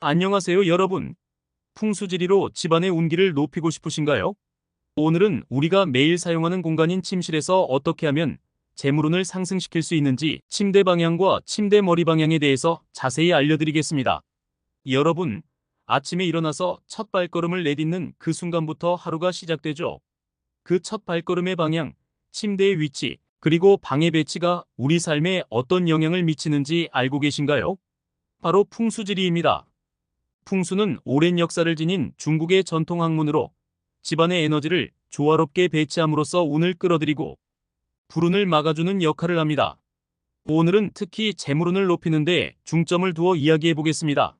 안녕하세요 여러분. 풍수지리로 집안의 운기를 높이고 싶으신가요? 오늘은 우리가 매일 사용하는 공간인 침실에서 어떻게 하면 재물운을 상승시킬 수 있는지 침대 방향과 침대 머리 방향에 대해서 자세히 알려드리겠습니다. 여러분, 아침에 일어나서 첫 발걸음을 내딛는 그 순간부터 하루가 시작되죠. 그 첫 발걸음의 방향, 침대의 위치, 그리고 방의 배치가 우리 삶에 어떤 영향을 미치는지 알고 계신가요? 바로 풍수지리입니다. 풍수는 오랜 역사를 지닌 중국의 전통 학문으로 집안의 에너지를 조화롭게 배치함으로써 운을 끌어들이고 불운을 막아주는 역할을 합니다. 오늘은 특히 재물운을 높이는 데 중점을 두어 이야기해 보겠습니다.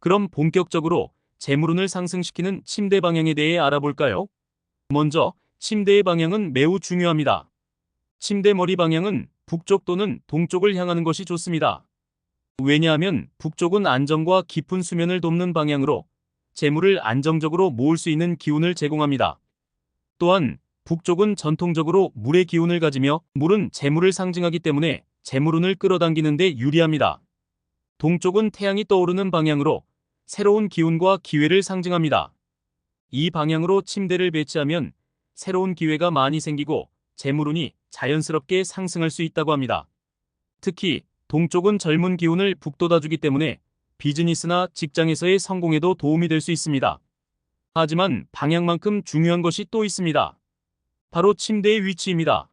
그럼 본격적으로 재물운을 상승시키는 침대 방향에 대해 알아볼까요? 먼저 침대의 방향은 매우 중요합니다. 침대 머리 방향은 북쪽 또는 동쪽을 향하는 것이 좋습니다. 왜냐하면 북쪽은 안정과 깊은 수면을 돕는 방향으로 재물을 안정적으로 모을 수 있는 기운을 제공합니다. 또한 북쪽은 전통적으로 물의 기운을 가지며 물은 재물을 상징하기 때문에 재물운을 끌어당기는 데 유리합니다. 동쪽은 태양이 떠오르는 방향으로 새로운 기운과 기회를 상징합니다. 이 방향으로 침대를 배치하면 새로운 기회가 많이 생기고 재물운이 자연스럽게 상승할 수 있다고 합니다. 특히 동쪽은 젊은 기운을 북돋아주기 때문에 비즈니스나 직장에서의 성공에도 도움이 될 수 있습니다. 하지만 방향만큼 중요한 것이 또 있습니다. 바로 침대의 위치입니다.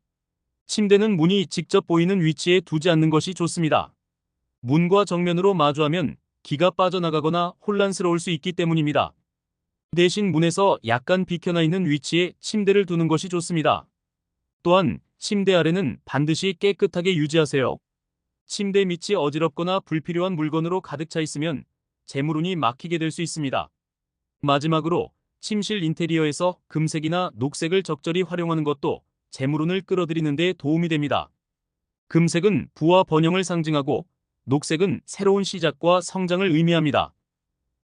침대는 문이 직접 보이는 위치에 두지 않는 것이 좋습니다. 문과 정면으로 마주하면 기가 빠져나가거나 혼란스러울 수 있기 때문입니다. 대신 문에서 약간 비켜나 있는 위치에 침대를 두는 것이 좋습니다. 또한 침대 아래는 반드시 깨끗하게 유지하세요. 침대 밑이 어지럽거나 불필요한 물건으로 가득 차 있으면 재물운이 막히게 될 수 있습니다. 마지막으로 침실 인테리어에서 금색이나 녹색을 적절히 활용하는 것도 재물운을 끌어들이는 데 도움이 됩니다. 금색은 부와 번영을 상징하고 녹색은 새로운 시작과 성장을 의미합니다.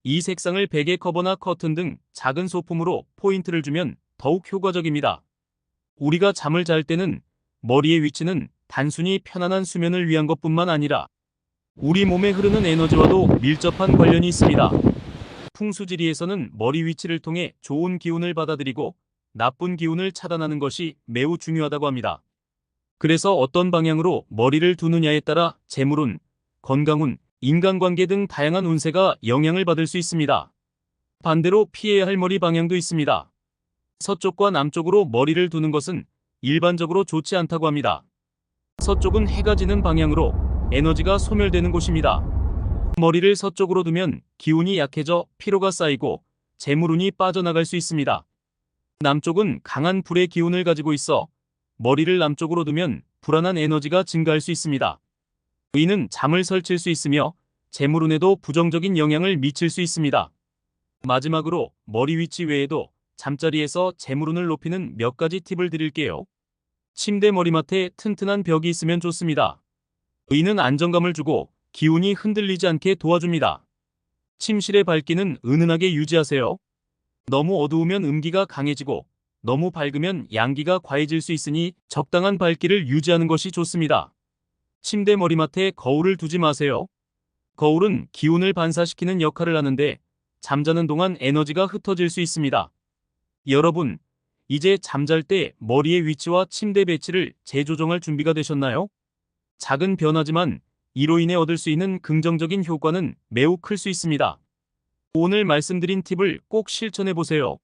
이 색상을 베개 커버나 커튼 등 작은 소품으로 포인트를 주면 더욱 효과적입니다. 우리가 잠을 잘 때는 머리의 위치는 단순히 편안한 수면을 위한 것뿐만 아니라 우리 몸에 흐르는 에너지와도 밀접한 관련이 있습니다. 풍수지리에서는 머리 위치를 통해 좋은 기운을 받아들이고 나쁜 기운을 차단하는 것이 매우 중요하다고 합니다. 그래서 어떤 방향으로 머리를 두느냐에 따라 재물운, 건강운, 인간관계 등 다양한 운세가 영향을 받을 수 있습니다. 반대로 피해야 할 머리 방향도 있습니다. 서쪽과 남쪽으로 머리를 두는 것은 일반적으로 좋지 않다고 합니다. 서쪽은 해가 지는 방향으로 에너지가 소멸되는 곳입니다. 머리를 서쪽으로 두면 기운이 약해져 피로가 쌓이고 재물운이 빠져나갈 수 있습니다. 남쪽은 강한 불의 기운을 가지고 있어 머리를 남쪽으로 두면 불안한 에너지가 증가할 수 있습니다. 이는 잠을 설칠 수 있으며 재물운에도 부정적인 영향을 미칠 수 있습니다. 마지막으로 머리 위치 외에도 잠자리에서 재물운을 높이는 몇 가지 팁을 드릴게요. 침대 머리맡에 튼튼한 벽이 있으면 좋습니다. 의는 안정감을 주고 기운이 흔들리지 않게 도와줍니다. 침실의 밝기는 은은하게 유지하세요. 너무 어두우면 음기가 강해지고 너무 밝으면 양기가 과해질 수 있으니 적당한 밝기를 유지하는 것이 좋습니다. 침대 머리맡에 거울을 두지 마세요. 거울은 기운을 반사시키는 역할을 하는데 잠자는 동안 에너지가 흩어질 수 있습니다. 여러분, 이제 잠잘 때 머리의 위치와 침대 배치를 재조정할 준비가 되셨나요? 작은 변화지만 이로 인해 얻을 수 있는 긍정적인 효과는 매우 클 수 있습니다. 오늘 말씀드린 팁을 꼭 실천해 보세요.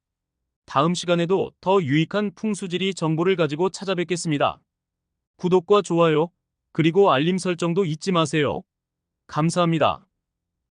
다음 시간에도 더 유익한 풍수지리 정보를 가지고 찾아뵙겠습니다. 구독과 좋아요, 그리고 알림 설정도 잊지 마세요. 감사합니다.